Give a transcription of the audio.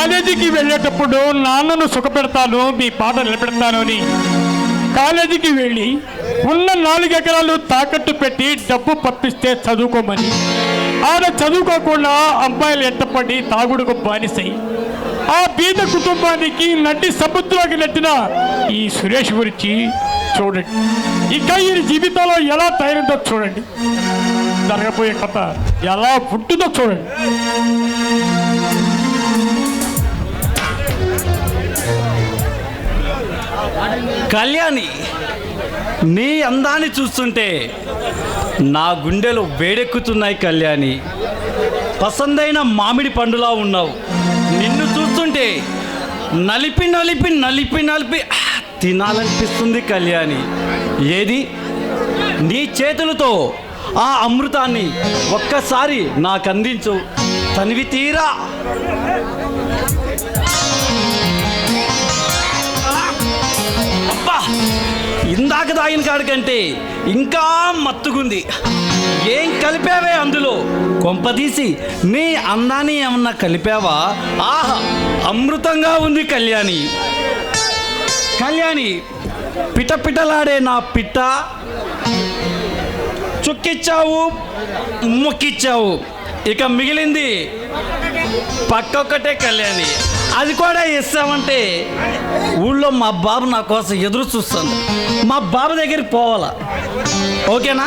కాలేజీకి వెళ్ళేటప్పుడు నాన్నను సుఖపెడతాను మీ పాట నిలబెడతాను అని. కాలేజీకి వెళ్ళి ఉన్న నాలుగు ఎకరాలు తాకట్టు పెట్టి డబ్బు పంపిస్తే చదువుకోమని. ఆడ చదువుకోకుండా అబ్బాయిలు ఎట్టపడి తాగుడుకు బానిసై. ఆ బీద కుటుంబానికి నటి సముద్రంలోకి నెట్టిన ఈ సురేష్ గురించి చూడండి. ఇక ఈ జీవితంలో ఎలా తయారుందో చూడండి. జరగబోయే కథ ఎలా పుట్టిందో చూడండి. కళ్యాణి నీ అందాన్ని చూస్తుంటే నా గుండెలు వేడెక్కుతున్నాయి కళ్యాణి. పసందైన మామిడి పండులా ఉన్నావు. నిన్ను చూస్తుంటే నలిపి నలిపి నలిపి నలిపి తినాలనిపిస్తుంది కళ్యాణి. ఏది? నీ చేతులతో ఆ అమృతాన్ని ఒక్కసారి నాకు అందించు తనివి తీరా. ఇందాక తాగిన కాడికంటే ఇంకా మత్తుగుంది. ఏం కలిపావే అందులో? కొంపదీసి నీ అందాన్ని ఏమన్నా కలిపావా? ఆహా అమృతంగా ఉంది కళ్యాణి. కళ్యాణి పిటపిటలాడే నా పిట్ట చుక్కిచ్చావు ముక్కిచ్చావు. ఇక మిగిలింది పక్కొక్కటే కళ్యాణి. అది కూడా ఇస్తామంటే ఊళ్ళో మా బాబు నా కోసం ఎదురు చూస్తుంది మా బాబు దగ్గరికి పోవాలా. ఓకేనా?